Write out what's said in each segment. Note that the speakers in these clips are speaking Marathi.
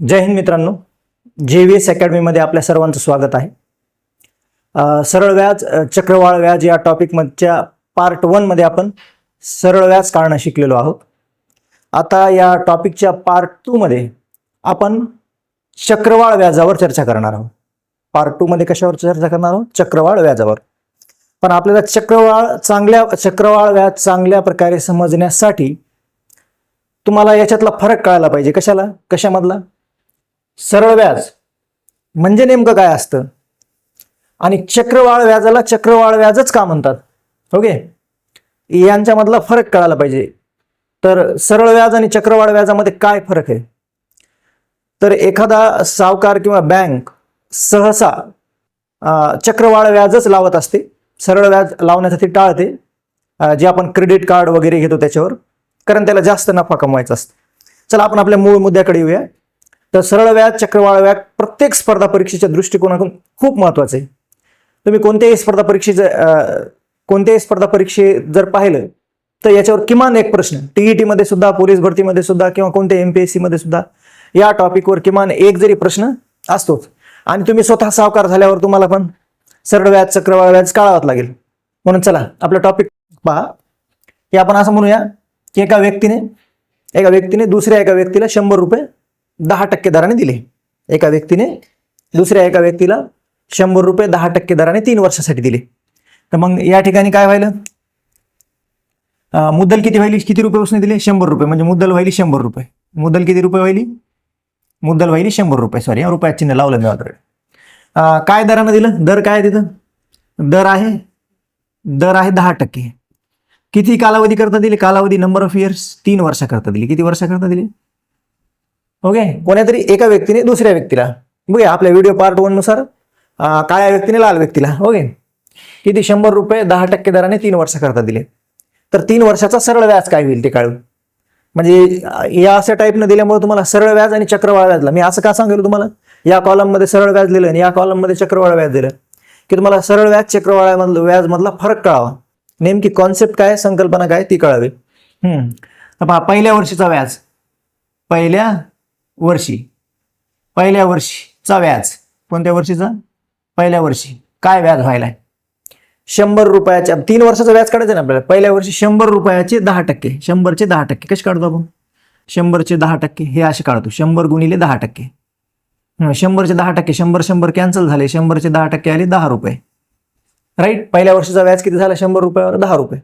जय हिंद मित्रांनो. जे व्ही एस अकॅडमीमध्ये आपल्या सर्वांचं स्वागत आहे. सरळ व्याज चक्रवाळ व्याज या टॉपिकमधच्या पार्ट वनमध्ये आपण सरळ व्याज काढणं शिकलेलो आहोत. आता या टॉपिकच्या पार्ट टूमध्ये आपण चक्रवाळ व्याजावर चर्चा करणार आहोत. पार्ट टूमध्ये कशावर चर्चा करणार आहोत? चक्रवाळ व्याजावर. पण आपल्याला चक्रवाळ चांगल्या चक्रवाळ व्याज चांगल्या प्रकारे समजण्यासाठी तुम्हाला याच्यातला फरक कळायला पाहिजे. कशाला? कशामधला? सरळ व्याज म्हणजे नेमकं काय असतं? आणि चक्रवाळ व्याजाला चक्रवाळ व्याजच का म्हणतात? ओके? यांच्यामधला फरक कळायला पाहिजे. तर सरळ व्याज आणि चक्रवाळ व्याजामध्ये काय फरक आहे? तर एखादा सावकार किंवा बँक सहसा चक्रवाढ चक्रवाळ व्याजच लावत असते. सरळ व्याज लावण्यासाठी टाळते जे आपण क्रेडिट कार्ड वगैरे घेतो त्याच्यावर. कारण त्याला जास्त नफा कमवायचा असतो. चला आपण आपल्या मूळ मुद्द्याकडे येऊया. तर सरळ व्याज चक्रवाळ व्याज प्रत्येक स्पर्धा परीक्षेच्या दृष्टिकोनातून खूप महत्वाचं आहे. तुम्ही कोणत्याही स्पर्धा परीक्षेचं कोणत्याही स्पर्धा परीक्षे जर पाहिलं तर याच्यावर किमान एक प्रश्न टीईटी मध्ये सुद्धा पोलीस भरतीमध्ये सुद्धा किंवा कोणत्या एमपीएससी मध्ये सुद्धा या टॉपिकवर किमान एक जरी प्रश्न असतोच. आणि तुम्ही स्वतः सावकार झाल्यावर तुम्हाला पण सरळ व्याज चक्रवाळ व्याज काढावंच लागेल. म्हणून चला आपलं टॉपिक पहा. हे आपण असं म्हणूया की एका व्यक्तीने एका व्यक्तीने दुसऱ्या एका व्यक्तीला शंभर रुपये दहा टक्के दराने दिले. एका व्यक्तीने दुसऱ्या एका व्यक्तीला शंभर रुपये दहा टक्के दराने तीन वर्षासाठी दिले. तर मग या ठिकाणी काय व्हायलं? मुद्दल किती व्हायली? किती रुपये उसने दिले? शंभर रुपये. म्हणजे मुद्दल व्हायली शंभर रुपये. मुद्दल किती रुपये व्हायली? मुद्दल व्हायली शंभर रुपये. सॉरी रुपयात चिन्ह लावलं मी ऑलरेडी काय दरानं दिलं? दर काय तिथं? दर आहे? दर आहे दहा टक्के. किती कालावधी करता दिली? कालावधी नंबर ऑफ इयर्स तीन वर्षाकरता दिली. किती वर्षाकरता दिली? ओके कोण्यातरी एका व्यक्तीने दुसऱ्या व्यक्तीला. बघूया आपल्या व्हिडिओ पार्ट वननुसार काळ्या व्यक्तीने लाल व्यक्तीला. ओके किती? शंभर रुपये दहा टक्के दराने तीन वर्षाकरता दिले. तर तीन वर्षाचा सरळ व्याज काय होईल ते काढून म्हणजे या अशा टाईपनं दिल्यामुळे तुम्हाला सरळ व्याज आणि चक्रवाळ व्याजला. मी असं का सांगेल तुम्हाला? या कॉलममध्ये सरळ व्याज दिलं आणि या कॉलममध्ये चक्रवाळ व्याज दिलं. की तुम्हाला सरळ व्याज चक्रवाळामधलं व्याजमधला फरक कळावा. नेमकी कॉन्सेप्ट काय संकल्पना काय ती कळावी. हम्म. पहा पहिल्या वर्षीचा व्याज. पहिल्या वर्षी. पहिल्या वर्षीचा व्याज. कोणत्या वर्षीचा? पहिल्या वर्षी. काय व्याज व्हायला आहे शंभर रुपयाच्या तीन वर्षाचं व्याज काढायचं ना आपल्याला? पहिल्या वर्षी शंभर रुपयाचे दहा टक्के. शंभरचे दहा टक्के. कसे काढतो आपण? शंभरचे दहा टक्के. हे असे काढतो. शंभर गुणिले दहा टक्के. शंभरचे दहा टक्के. शंभर शंभर कॅन्सल झाले. शंभरचे दहा टक्के आले दहा रुपये. राईट पहिल्या वर्षीचा व्याज किती झाला? शंभर रुपयावर दहा रुपये.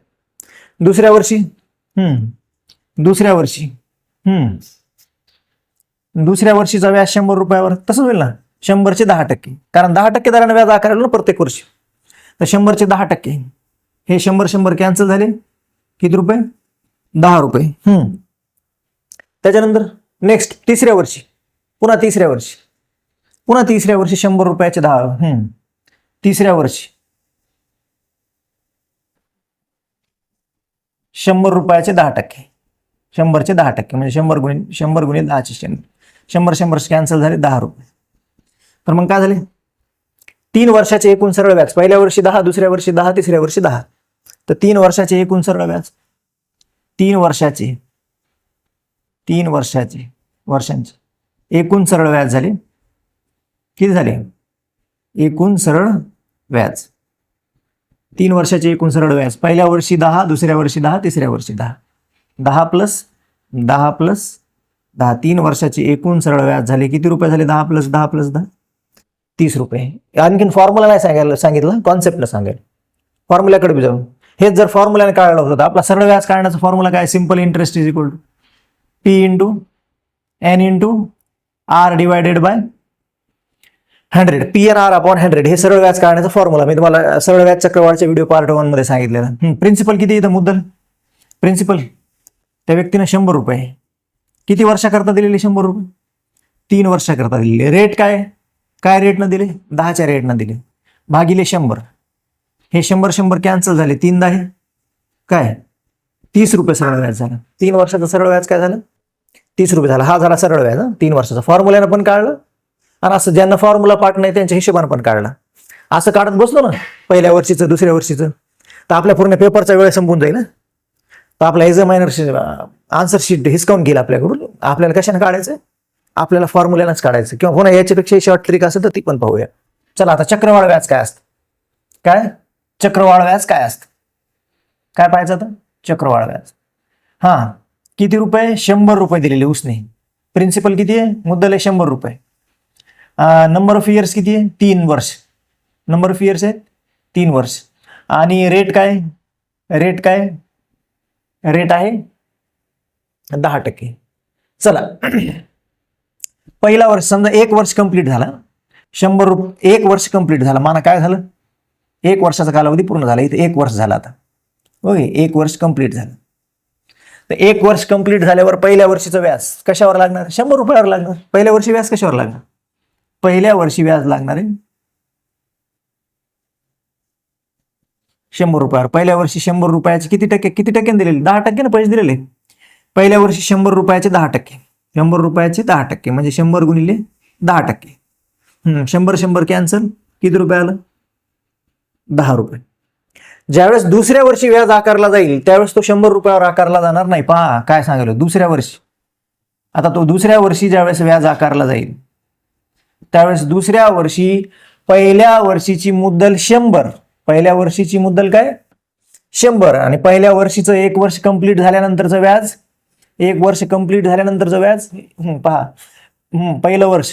दुसऱ्या वर्षी? हम्म दुसऱ्या वर्षी? हम्म दुसऱ्या वर्षीचा व्याज शंभर रुपयावर तसंच होईल ना? शंभरचे दहा टक्के. कारण दहा टक्के दराने व्याज आकारलं ना प्रत्येक वर्षी. तर शंभरचे दहा टक्के. हे शंभर शंभर कॅन्सल झाले. किती रुपये? दहा रुपये. हम्म. त्याच्यानंतर नेक्स्ट तिसऱ्या वर्षी. पुन्हा तिसऱ्या वर्षी. पुन्हा तिसऱ्या वर्षी शंभर रुपयाचे दहा. हम्म. तिसऱ्या वर्षी. शंभर रुपयाचे दहा टक्के. शंभरचे दहा टक्के. म्हणजे शंभर गुणी शंभर गुणी दहाचे शंभर. शंभर शंभर कॅन्सल झाले दहा रुपये. तर मग काय झाले? तीन वर्षाचे एकूण सरळ व्याज. पहिल्या वर्षी दहा दुसऱ्या वर्षी दहा तिसऱ्या वर्षी दहा. तर तीन वर्षाचे एकूण सरळ व्याज. तीन वर्षाचे तीन वर्षाचे वर्षांचे एकूण सरळ व्याज झाले. किती झाले? एकूण सरळ व्याज. तीन वर्षाचे एकूण सरळ व्याज. पहिल्या वर्षी दहा दुसऱ्या वर्षी दहा तिसऱ्या वर्षी दहा. दहा प्लस दहा प्लस दहा तीन वर्षाचे एकूण सरळ व्याज झाले. किती रुपये झाले? दहा प्लस दहा प्लस दहा? तीस रुपये. आणखीन फॉर्म्युला नाही सांगायला सांगितलं कॉन्सेप्टला सांगेल फॉर्म्युल्याकडे बी जाऊन हेच जर फॉर्म्युल्याने काढलं होतं तर आपला सरळ व्याज काढण्याचा फॉर्म्युला काय? Simple interest is equal to P into N into R divided by hundred P N R upon hundred हे सरळ व्याज काढण्याचा फॉर्म्युला मी तुम्हाला सरळ व्याज चक्रवाढच्या व्हिडिओ पार्ट वनमध्ये सांगितलेला. प्रिन्सिपल किती येतं मुद्दल? प्रिन्सिपल त्या व्यक्तीनं शंभर रुपये. किती वर्षाकरता दिलेले शंभर रुपये? तीन वर्षाकरता दिलेले. रेट काय? काय रेटनं दिले? दहाच्या रेटनं दिले. भागिले शंभर. हे शंभर शंभर कॅन्सल झाले. तीन दहा काय? तीस रुपये सरळ व्याज झालं. तीन वर्षाचं सरळ व्याज काय झालं? तीस रुपये झाला. हा झाला सरळ व्याज तीन वर्षाचा फॉर्म्युल्यानं पण काढलं. आणि असं ज्यांना फॉर्म्युला पाठ नाही त्यांच्या हिशोबानं पण काढला. असं काढत बसलो ना पहिल्या वर्षीचं दुसऱ्या वर्षीचं. तर आपल्या पूर्ण पेपरचा वेळ संपून जाईल ना तर आपला एक्झामिनर आन्सर शीट हिसकावून घेईल आपल्याकडून. आपल्याला कशाने काढायचं? आपल्याला फॉर्म्युल्यानंच काढायचं. किंवा पुन्हा याच्यापेक्षा शॉर्ट ट्रिक असेल तर ती पण पाहूया. चला आता चक्रवाढ व्याज काय असतं? काय? चक्रवाढ व्याज काय असतं? काय पाहायचं आता? चक्रवाढ व्याज. हां किती रुपये? शंभर रुपये दिलेले उसने. प्रिन्सिपल किती आहे? मुद्दल आहे शंभर रुपये. नंबर ऑफ इयर्स किती आहे? तीन वर्ष. नंबर ऑफ इयर्स आहेत? तीन वर्ष. आणि रेट काय? रेट काय? रेट आहे? दहा टक्के. चला. पहिला वर्ष समजा एक वर्ष कंप्लीट झाला. शंभर रुपये एक वर्ष कंप्लीट झाला. माना काय झालं? एक वर्षाचा कालावधी पूर्ण झाला. इथे एक वर्ष झाला आता. ओके एक वर्ष कंप्लीट झालं. तर एक वर्ष कंप्लीट झाल्यावर पहिल्या वर्षीचं व्याज कशावर लागणार? शंभर रुपयावर लागणार. पहिल्या वर्षी व्याज कशावर लागणार? पहिल्या वर्षी व्याज लागणार आहे. शंभर रुपयावर. पहिल्या वर्षी शंभर रुपयाचे किती टक्के? किती टक्क्याने दिलेले? दहा टक्के पैसे दिलेले. पहिल्या वर्षी शंभर रुपयाचे दहा टक्के. शंभर रुपयाचे दहा टक्के. म्हणजे शंभर गुणिले दहा टक्के. शंभर शंभर कॅन्सल किती रुपये आलं? दहा रुपये. ज्यावेळेस दुसऱ्या वर्षी व्याज आकारला जाईल त्यावेळेस तो शंभर रुपयावर आकारला जाणार नाही. पहा काय सांगितलं दुसऱ्या वर्षी. आता तो दुसऱ्या वर्षी ज्यावेळेस व्याज आकारला जाईल त्यावेळेस दुसऱ्या वर्षी पहिल्या वर्षीची मुद्दल शंभर. पहिल्या वर्षीची मुद्दल काय? शंभर. आणि पहिल्या वर्षीचं एक वर्ष कंप्लीट झाल्यानंतरचं व्याज एक वर्ष कंप्लीट झाल्यानंतरचं व्याज? पहा. पहिलं वर्ष.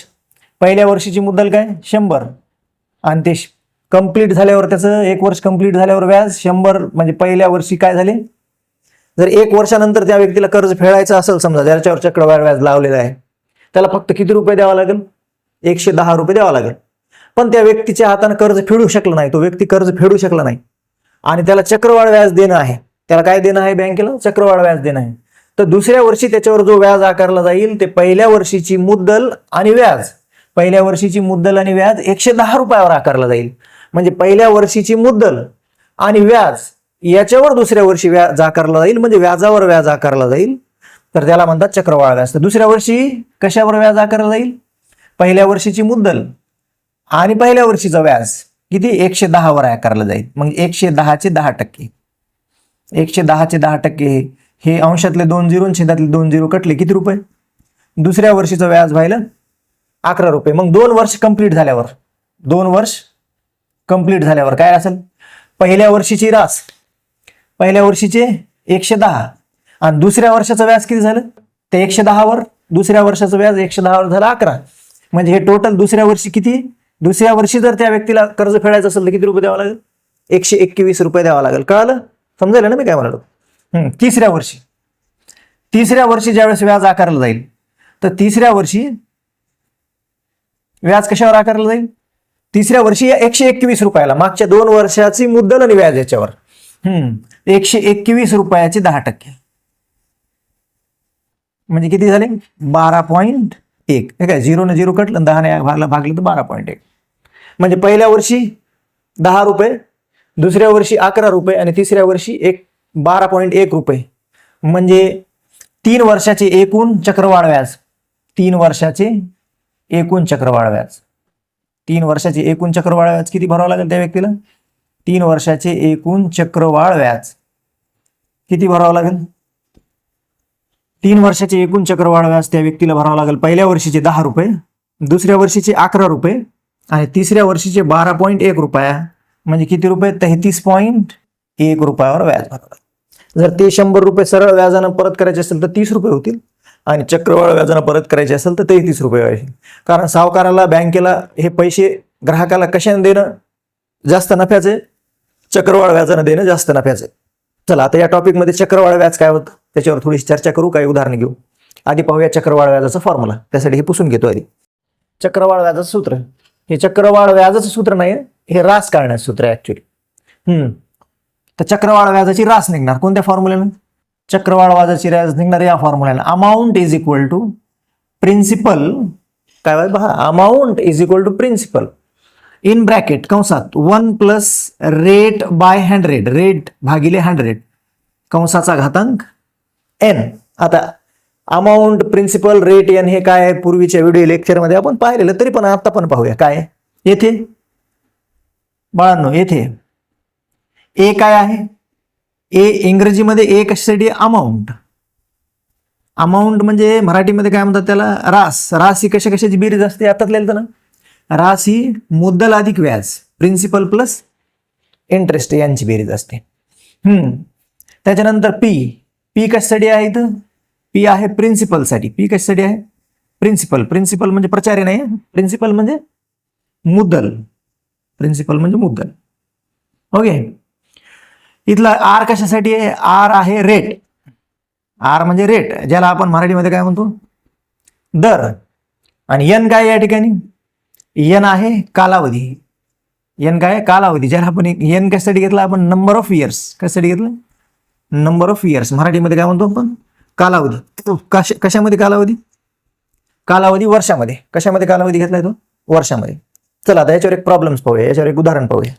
पहिल्या वर्षीची मुद्दल काय? शंभर. आणि ते कंप्लीट झाल्यावर त्याचं एक वर्ष कंप्लीट झाल्यावर व्याज शंभर म्हणजे पहिल्या वर्षी काय झाले? जर एक वर्षानंतर त्या व्यक्तीला कर्ज फेडायचं असेल समजा ज्याच्यावर चक्रवाढ व्याज लावलेलं आहे त्याला फक्त किती रुपये द्यावा लागेल? एकशे दहा रुपये द्यावा लागेल. पण त्या व्यक्तीच्या हातानं कर्ज फेडू शकला नाही तो व्यक्ती कर्ज फेडू शकला नाही. आणि त्याला चक्रवाढ व्याज देणं आहे. त्याला काय देणं आहे बँकेला? चक्रवाढ व्याज देणं आहे. तर दुसऱ्या वर्षी त्याच्यावर जो व्याज आकारला जाईल ते पहिल्या वर्षीची मुद्दल आणि व्याज. पहिल्या वर्षीची मुद्दल आणि व्याज एकशे दहा रुपयावर आकारला जाईल. म्हणजे पहिल्या वर्षीची मुद्दल आणि व्याज याच्यावर दुसऱ्या वर्षी व्याज आकारला जाईल म्हणजे व्याजावर व्याज आकारला जाईल. तर त्याला म्हणतात चक्रवाढ व्याज. तर दुसऱ्या वर्षी कशावर व्याज आकारला जाईल? पहिल्या वर्षीची मुद्दल आणि पहिल्या वर्षीचा व्याज. किती? एकशे दहावर आकारलं जाईल. मग एकशे दहाचे दहा टक्के. एकशे दहाचे दहा टक्के हे अंशातले दोन झिरो आणि छेदातले दोन झिरो कटले किती रुपये? दुसऱ्या वर्षीचं व्याज व्हायलं अकरा रुपये. मग दोन वर्ष कंप्लीट झाल्यावर दोन वर्ष कंप्लीट झाल्यावर काय असेल? पहिल्या वर्षीची रास पहिल्या वर्षीचे एकशे दहा. आणि दुसऱ्या वर्षाचं व्याज किती झालं? ते एकशे दहावर दुसऱ्या वर्षाचं व्याज एकशे दहावर झालं अकरा. म्हणजे हे टोटल दुसऱ्या वर्षी किती? दुसऱ्या वर्षी जर त्या व्यक्तीला कर्ज फेडायचं असेल तर किती रुपये द्यावं लागेल? एकशे एकवीस रुपये द्यावा लागेल. कळालं? समजायला ना मी काय म्हणालो तिसऱ्या वर्षी. तिसऱ्या वर्षी ज्यावेळेस व्याज आकारलं जाईल तर तिसऱ्या वर्षी व्याज कशावर आकारलं जाईल? तिसऱ्या वर्षी एकशे एकवीस रुपयाला मागच्या दोन वर्षाची मुद्दल आणि व्याज याच्यावर. हम्म एकशे एकवीस रुपयाचे दहा टक्के. म्हणजे किती झाले? बारा पॉईंट एक. हे काय झिरो न झिरो कटलं दहाने भागला भागलं तर बारा पॉईंट एक. म्हणजे पहिल्या वर्षी दहा रुपये दुसऱ्या वर्षी अकरा रुपये आणि तिसऱ्या वर्षी एक बारा पॉईंट एक रुपये. म्हणजे तीन वर्षाचे एकूण चक्रवाढ व्याज तीन वर्षाचे एकूण चक्रवाढ व्याज तीन वर्षाचे एकूण चक्रवाढ व्याज किती भरावं लागेल त्या व्यक्तीला? तीन वर्षाचे एकूण चक्रवाढ व्याज किती भरावं लागेल? तीन वर्षाचे एकूण चक्रवाढ व्याज त्या व्यक्तीला भरावं लागेल पहिल्या वर्षीचे दहा रुपये दुसऱ्या वर्षीचे अकरा रुपये आणि तिसऱ्या वर्षीचे बारा पॉईंट एक रुपया. म्हणजे किती रुपये? तेहतीस पॉईंट एक रुपयावर व्याज भरावं लागेल. जर ते शंभर रुपये सरळ व्याजानं परत करायचे असेल तर तीस रुपये होतील. आणि चक्रवाढ व्याजानं परत करायचे असेल तर तेहतीस रुपये होईल कारण सावकाराला बँकेला हे पैसे ग्राहकाला कशाने देणं? जास्त नफ्याचे? चक्रवाढ व्याजानं देणं जास्त नफ्याचे. चला आता या टॉपिकमध्ये चक्रवाढ व्याज काय होतं? त्याच्यावर थोडीशी चर्चा करू काही उदाहरणं घेऊ. आधी पाहूया चक्रवाढ व्याजाचा फॉर्म्युला त्यासाठी हे पुसून घेतो आधी. चक्रवाढ व्याजाचं सूत्र. हे चक्रवाढ व्याजाचं सूत्र नाही हे रास करण्याचं सूत्र आहे ऍक्च्युली हम्म. तर चक्रवाढ व्याजाची रास निघणार. कोणत्या फॉर्म्युल्यानं चक्रवाढ व्याजाची रास निघणार या फॉर्म्युल्यानं amount is equal to principal काय व्हायचं amount is equal to principal in bracket कंसात one plus rate by hundred rate भागिले हंड्रेड कंसाचा घातांक एन आता अमाऊंट प्रिन्सिपल रेट एन हे काय आहे? पूर्वीच्या व्हिडिओ लेक्चरमध्ये आपण पाहिलेलं तरी पण आता पण पाहूया. काय? येथे? बाळांनो येथे. ए काय आहे? ए इंग्रजीमध्ये ए कशासाठी? अमाऊंट अमाऊंट म्हणजे मराठीमध्ये काय म्हणतात त्याला? रास. रास ही कशा कशाची बेरीज असते? आता लिहिलं ना? रास ही मुद्दल अधिक व्याज प्रिन्सिपल प्लस इंटरेस्ट यांची बेरीज असते. हम्म. त्याच्यानंतर पी पी कशासाठी आहे इथं? पी आहे प्रिन्सिपलसाठी पी कशासाठी आहे? प्रिन्सिपल प्रिन्सिपल म्हणजे प्रचार्य नाही प्रिन्सिपल म्हणजे मुद्दल. प्रिन्सिपल म्हणजे मुद्दल. ओके इथला आर कशासाठी आहे? आर आहे रेट आर म्हणजे रेट ज्याला आपण मराठीमध्ये काय म्हणतो? दर. आणि यन काय या ठिकाणी? यन आहे कालावधी. यन काय आहे? कालावधी. ज्याला आपण एन कशासाठी घेतला? आपण नंबर ऑफ इयर्स कशासाठी घेतलं? नंबर ऑफ इयर्स मराठीमध्ये काय म्हणतो आपण? कालावधी. कशा कशामध्ये कालावधी? कालावधी वर्षामध्ये. कशामध्ये कालावधी घेतलाय तो? वर्षामध्ये. चला आता याच्यावर एक प्रॉब्लेम्स पाहूया. याच्यावर एक उदाहरण पाहूया.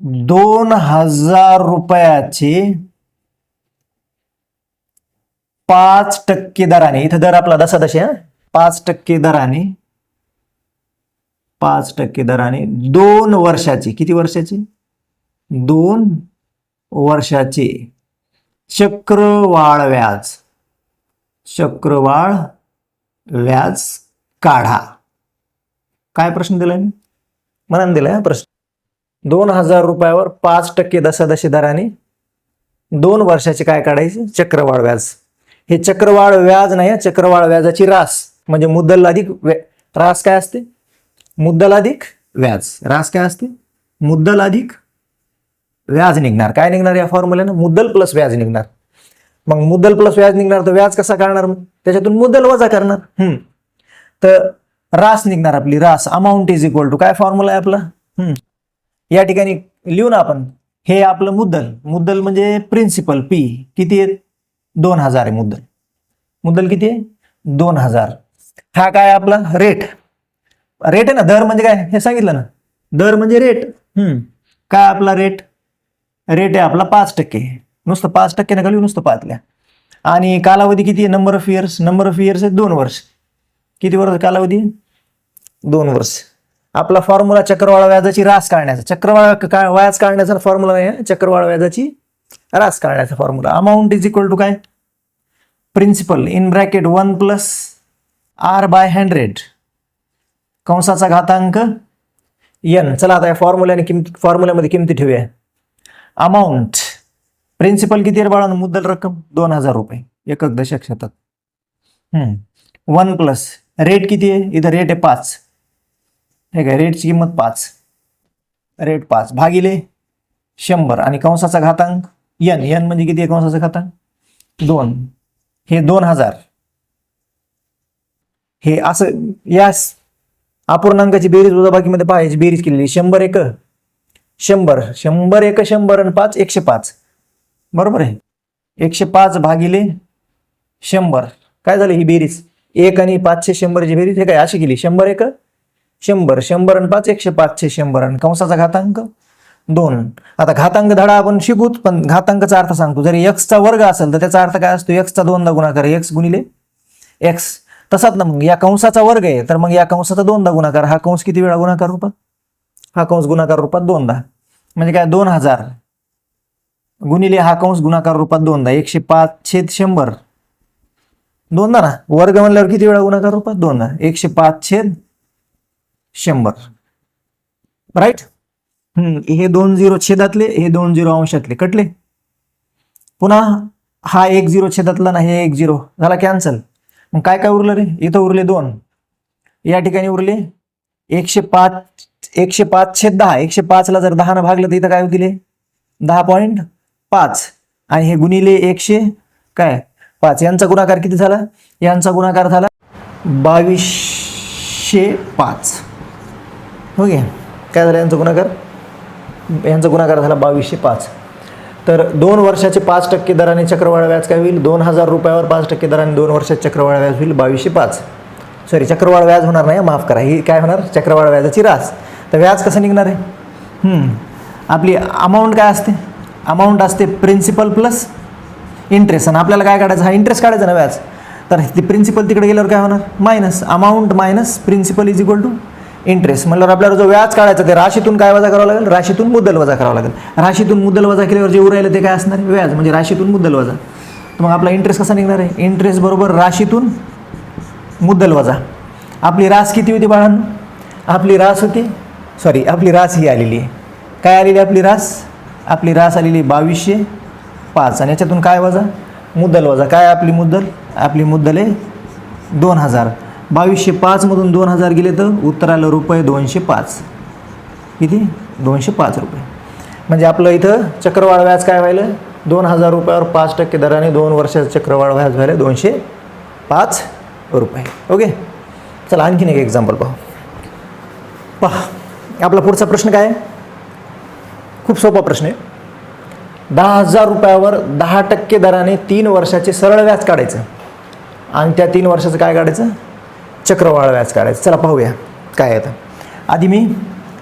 दोन हजार रुपयाचे पाच टक्के दराने इथं दर आपला दसा दशे पाच टक्के दराने पाच टक्के दराने दोन वर्षाची किती वर्षाची? दोन वर्षाचे चक्रवाढ व्याज चक्रवाळ व्याज काढा. काय प्रश्न दिलाय? मी मनाने दिलाय हा प्रश्न? दोन हजार रुपयावर पाच टक्के दशादशी दराने दोन वर्षाचे काय काढायचे? चक्रवाढ व्याज. हे चक्रवाढ व्याज नाही चक्रवाढ व्याजाची रास. म्हणजे मुद्दल अधिक रास काय असते? मुद्दल अधिक व्याज. रास काय असते? मुद्दल अधिक व्याज निघणार. काय निघणार या फॉर्म्युल्यानं मुद्दल प्लस व्याज निघणार. मग मुद्दल प्लस व्याज निघणार तर व्याज कसा काढणार मग? त्याच्यातून मुद्दल वजा करणार. हम्म. तर रास निघणार आपली. रास. अमाऊंट इज इक्वल टू काय फॉर्म्युला आहे आपला? हम्म. या ठिकाणी लिहू ना आपण हे आपलं मुद्दल. मुद्दल म्हणजे प्रिन्सिपल पी किती आहे दोन हजार आहे मुद्दल. मुद्दल किती आहे? दोन हजार. हा काय आपला? रेट रेट आहे ना? दर म्हणजे काय? हे सांगितलं ना? दर म्हणजे रेट हम्म. काय आपला रेट रेट आहे आपला पाच टक्के. नुसतं पाच टक्के नका लिहू नुसतं पाचल्या आणि कालावधी किती आहे? Number of years number of years आहे दोन वर्ष. किती वर्ष कालावधी? दोन वर्ष. आपला फॉर्म्युला चक्रवाढ व्याजाची रास काढण्याचा. चक्रवाढ का व्याज काढण्याचा फॉर्म्युला आहे, चक्रवाढ व्याजाची रास काढण्याचा formula amount is equal to काय? Principal in bracket one plus R by hundred कंसाचा घातांक यन चला आता या फॉर्म्युल्याने किमती फॉर्म्युल्यामध्ये किमती ठेवूया. अमाऊंट प्रिन्सिपल किती आहे बाळानं? मुद्दल रक्कम दोन हजार रुपये. एकक दशक शतक. वन प्लस रेट किती आहे? इथं रेट आहे पाच. हे काय रेटची किंमत पाच. रेट पाच. भागिले शंभर. आणि कंसाचा घातांक यन यन म्हणजे किती आहे कंसाचा घातांक? दोन. हे दोन हजार. हे असं यास अपूर्णांकाची बेरीज वजाबाकीमध्ये पाहायची बेरीज केलेली शंभर एक. शंभर. शंभर एक शंभर आणि पाच एकशे पाच. बरोबर आहे? एकशे पाच भागिले शंभर. काय झालं ही बेरीज? एक आणि पाचशे शंभरची बेरीज. हे काय अशी केली. शंभर एक. शंभर शंभर आणि पाच एकशे पाचशे शंभर आणि कंसाचा घातांक दोन. आता घातांक धडा आपण शिकूत पण घातांकाचा अर्थ सांगतो. जरी एक्सचा वर्ग असेल तर त्याचा अर्थ काय असतो? एक्सचा दोनदा गुणाकार एक्स गुणिले एक्स तसाच ना मग या कंसाचा वर्ग आहे तर मग या कंसाचा दोनदा गुणाकार हा कंस किती वेळा गुणाकार रूपात? हा कंस गुणाकार रूपात दोनदा. म्हणजे काय? दोन हजार. गुणिले हा कंस गुणाकार रूपात दोनदा. एकशे पाच छेद शंभर. दोनदा ना? वर्ग म्हणल्यावर किती वेळा गुणाकार रूपात? दोनदा. एकशे पाच छेद शंभर. राईट हम्म हे दोन झिरो छेदातले हे दोन झिरो अंशातले. कटले? पुन्हा हा एक झिरो छेदातला ना हे एक झिरो. झाला कॅन्सल मग काय काय उरलं रे? इथं उरले दोन. या ठिकाणी उरले एकशे पाच एकशे पाच छेद दहा. एकशे पाचला जर दहानं भागलं तर इथं काय होतील दहा पॉईंट पाच. आणि हे गुणिले एकशे काय? पाच. यांचा गुणाकार किती झाला? यांचा गुणाकार झाला बावीसशे पाच. ओके काय झालं? यांचा गुणाकार यांचा गुणाकार झाला बावीसशे पाच. तर दोन वर्षाचे पाच टक्के दराने चक्रवाढ व्याज काय होईल? दोन हजार रुपयावर पाच टक्के दराने दोन वर्षाचे चक्रवाढ व्याज होईल बावीसशे पाच. सॉरी चक्रवाढ व्याज होणार नाही माफ करा. ही काय होणार? चक्रवाढ व्याजाची रास. तर व्याज कसं निघणार आहे? आपली अमाऊंट काय असते? अमाऊंट असते प्रिन्सिपल प्लस इंटरेस्ट आणि आपल्याला काय काढायचं? हा इंटरेस्ट काढायचा ना व्याज. तर ती प्रिन्सिपल तिकडे गेल्यावर काय होणार? Minus amount minus principal is equal to interest म्हणल्यावर आपल्याला जो व्याज काढायचा ते राशीतून काय वजा करावं लागेल? राशीतून मुद्दल वजा करावं लागेल. राशीतून मुद्दल वजा केल्यावर जे उरायलं ते काय असणार व्याज म्हणजे राशीतून मुद्दल वजा. तर मग आपला इंटरेस्ट कसा निघणार आहे? इंटरेस्ट बरोबर राशीतून मुद्दल वजा. आपली रास किती होती बाळांनो? आपली रास होती सॉरी आपली रास ही आलेली आहे. काय आलेली आहे आपली रास? आपली रास आलेली बावीसशे पाच. आणि याच्यातून काय वजा? मुद्दल वजा. काय आपली मुद्दल? आपली मुद्दल आहे दोन हजार. बावीसशे पाचमधून दोन हजार गेले तर उत्तर आलं रुपये दोनशे पाच. किती? दोनशे पाच रुपये. म्हणजे आपलं इथं चक्रवाढ व्याज काय व्हायलं दोन हजार रुपयावर पाच टक्के दराने दोन वर्षाचं चक्रवाढ व्याज व्हायला दोनशे पाच रुपये. ओके? चला आणखीन एक एक्झाम्पल पाहू. पहा आपला पुढचा प्रश्न काय? खूप सोपा प्रश्न आहे. दहा हजार रुपयावर दहा टक्के दराने तीन वर्षाचे सरळ व्याज काढायचं. आणि त्या तीन वर्षाचं काय काढायचं? चक्रवाळ व्याज काढायचं. चला पाहूया काय येतं आधी मी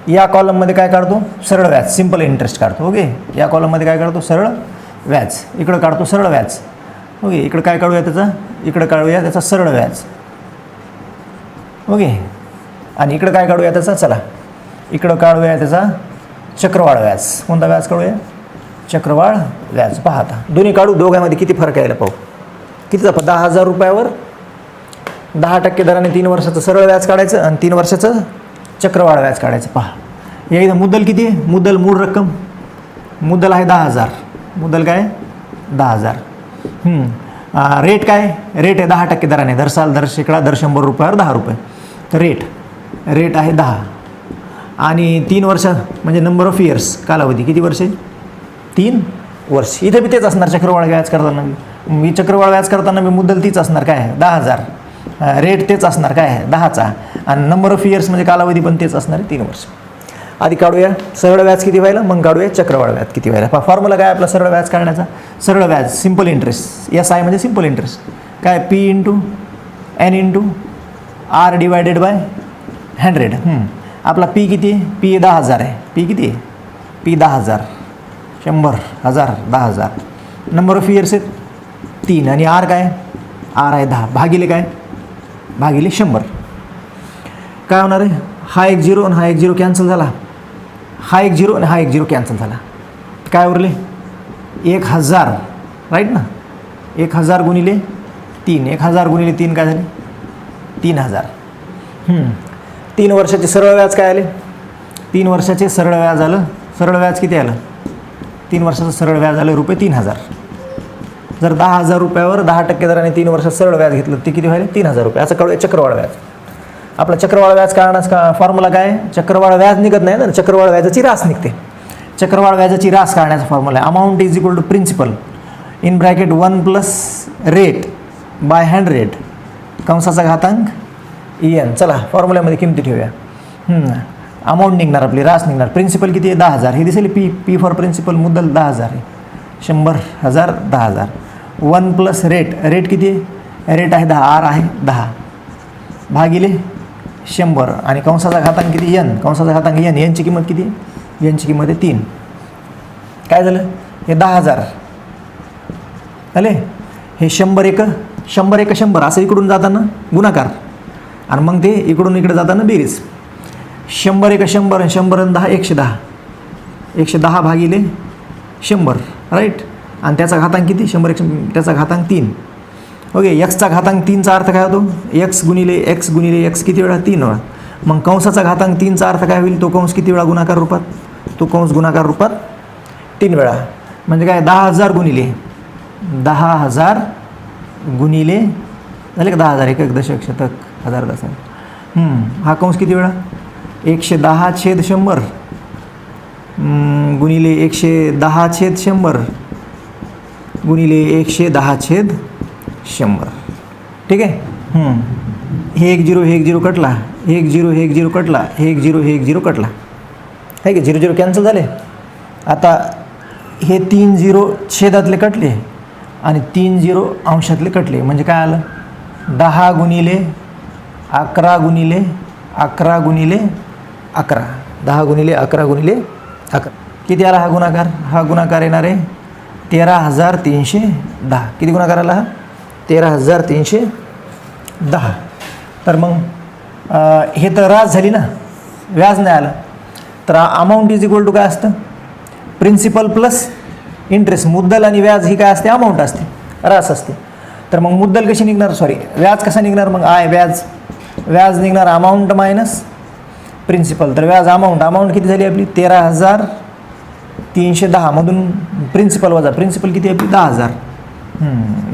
या कॉलममध्ये काय काढतो? सरळ व्याज सिंपल इंटरेस्ट काढतो. ओके? या कॉलममध्ये काय काढतो? सरळ व्याज. इकडं काढतो सरळ व्याज. ओके? इकडं काय काढूया त्याचा? इकडं काढूया त्याचा सरळ व्याज. ओके? आणि इकडं काय काढूया त्याचा? चला. इकडं काढूया त्याचा चक्रवाळ व्याज. कोणता व्याज काढूया? चक्रवाळ व्याज. पहा दोन्ही काढू. दोघांमध्ये किती फरक यायला पाहू. कितीचा? फ- दहा हजार रुपयावर दहा टक्के दराने तीन वर्षाचं सरळ व्याज काढायचं आणि तीन वर्षाचं चक्रवाढ व्याज काढायचं. पहा. या इथं मुद्दल किती आहे? मुद्दल मूळ रक्कम. मुद्दल आहे दहा हजार. मुद्दल काय? दहा हजार. रेट काय? रेट आहे दहा टक्के दराने. दर साल दर शेकडा दर शंभर रुपयावर दहा रुपये. तर रेट रेट आहे दहा. आणि तीन वर्ष म्हणजे नंबर ऑफ इयर्स कालावधी किती वर्ष आहे? तीन वर्ष. इथे बी तेच असणार चक्रवाढ व्याज करताना. मी चक्रवाढ व्याज करताना मी मुद्दल तीच असणार. काय? दहा हजार. रेट तेच असणार काय दहाचा. आणि नंबर ऑफ इयर्स म्हणजे कालावधी पण तेच असणार आहे तीन वर्ष. आधी काढूया. सरळ व्याज किती व्हायला? मग काढूया. चक्रवाढ व्याज किती व्हायला? फॉर्म्युला काय आपला सरळ व्याज काढण्याचा? सरळ व्याज सिंपल इंटरेस्ट एस आय म्हणजे सिंपल इंटरेस्ट काय? P into N into R divided by hundred आपला पी किती आहे? पी दहा हजार आहे. पी किती आहे? पी दहा हजार. शंभर हजार दहा हजार. नंबर ऑफ इयर्स आहेत? तीन. आणि आर काय? आर आहे दहा. भागिले काय? भागिले शंभर. काय होणार आहे? हा एक झिरो आणि हा एक झिरो कॅन्सल झाला. हा एक झिरो आणि हा एक झिरो कॅन्सल झाला. काय उरले? एक हजार. राईट ना? एक हजार गुणिले तीन. एक हजार गुणिले तीन काय झाले? तीन हजार. तीन वर्षाचे सरळ व्याज काय आले? तीन वर्षाचे सरळ व्याज आलं. सरळ व्याज किती आलं? तीन वर्षाचं सरळ व्याज आलं रुपये तीन हजार. जर दहा हजार रुपयावर दहा टक्के दराने तीन वर्षात सरळ व्याज घेतलं ती किती व्हायला? तीन हजार रुपये. असं कळूया चक्रवाढ व्याज. आपला चक्रवाढ व्याज काढण्यास का फॉर्म्युला काय? चक्रवाढ व्याज निघत नाही ना चक्रवाढ व्याजाची रास निघते. चक्रवाढ व्याजाची रास काढण्याचा फॉर्म्युला आहे. Amount is equal to principal in bracket one plus rate by hundred कंसाचा घातांक एन चला फॉर्म्युल्यामध्ये किमती ठेवूया. अमाऊंट निघणार आपली रास निघणार. प्रिन्सिपल किती आहे? दहा हजार. हे दिसेल पी पी फॉर प्रिन्सिपल मुद्दल दहा हजार आहे. शंभर हजार दहा हजार. वन प्लस रेट रेट किती? आहे रेट आहे दहा आर आहे दहा. भागिले शंभर. आणि कंसाचा घातांक किती? यन कंसाचा घातांक यन यांची किंमत किती? यांची किंमत आहे तीन. काय झालं? हे दहा हजार. झाले हे शंभर एक शंभर एक शंभर. असं इकडून जाताना गुणाकार. आणि मग ते इकडून इकडे जाताना बेरीज. शंभर एक शंभर. शंभर दहा एकशे दहा. एकशे दहा भागिले शंभर. राईट आणि त्याचा घातांक किती? शंभर एक त्याचा घातांक तीन. ओके एक्सचा घातांक तीनचा अर्थ काय होतो? एक्स गुणिले एक्स गुणिले एक्स किती वेळा? तीन वेळा. मग कंसाचा घातांक तीनचा अर्थ काय होईल? तो कंस किती वेळा गुणाकार रूपात? तो कंस गुणाकार रूपात तीन वेळा. म्हणजे काय? दहा हजार गुणिले. दहा हजार गुणिले झाले का दहा हजार? एक एक दशक शतक हजार दस हा कंस किती वेळा? एकशे दहा छेद शंभर. गुणिले एकशे दहा छेद शंभर. गुणिले एकशे दहा छेद शंभर. ठीक आहे? हे एक झिरो हे एक झिरो कटला. एक झिरो हे एक झिरो कटला. हे एक झिरो हे एक झिरो कटला. आहे की? झिरो झिरो कॅन्सल झाले. आता हे तीन झिरो छेदातले कटले आणि तीन झिरो अंशातले कटले. म्हणजे काय आलं? दहा गुणिले अकरा गुणिले अकरा गुणिले अकरा. दहा गुणिले अकरा गुणिले अकरा. किती आला हा गुणाकार? हा गुणाकार येणार आहे तेरा हजार तीनशे दहा. किती गुणाकार करायला हा? तेरा हजार तीनशे दहा. तर मग हे तर रास झाली ना? व्याज नाही आलं. तर अमाऊंट इज इक्वल टू काय असतं? प्रिन्सिपल प्लस इंटरेस्ट मुद्दल आणि व्याज ही काय असते? अमाऊंट असते. रास असते. तर मग मुद्दल कशी निघणार? सॉरी व्याज कसा निघणार? मग आय व्याज. व्याज निघणार अमाऊंट मायनस प्रिन्सिपल तर व्याज अमाऊंट अमाऊंट किती झाली आपली? तेरा हजार तीनशे दहामधून प्रिन्सिपल वजा. प्रिन्सिपल किती आपली? दहा हजार.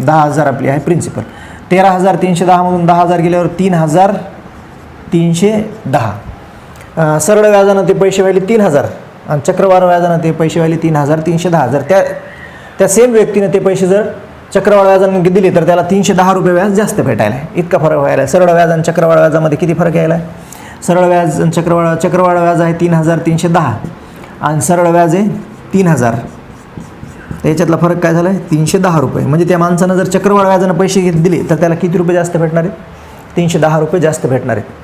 दहा हजार आपली आहे प्रिन्सिपल तेरा हजार तीनशे दहामधून दहा हजार गेल्यावर तीन हजार तीनशे दहा. सरळ व्याजानं ते पैसे व्हायले तीन हजार. आणि चक्रवाढ व्याजानं ते पैसे व्हायले तीन हजार तीनशे दहा हजार. त्या त्या सेम व्यक्तीने ते पैसे जर चक्रवाढ व्याजानं दिले तर त्याला तीनशे दहा रुपये व्याज जास्त भेटायला आहे. इतका फरक व्हायला आहे. सरळ व्याज आणि चक्रवाढ व्याजामध्ये किती फरक यायला आहे? सरळ व्याज आणि चक्रवाढ चक्रवाढ व्याज आहे तीन हजार तीनशे दहा. आणि सरळ व्याज आहे तीन हजार. तर याच्यातला फरक काय झाला आहे तीनशे दहा रुपये. म्हणजे त्या माणसानं जर चक्रवाढ व्याजानं पैसे घेत दिले तर त्याला किती रुपये जास्त भेटणार आहेत? तीनशे दहा रुपये जास्त भेटणार आहेत.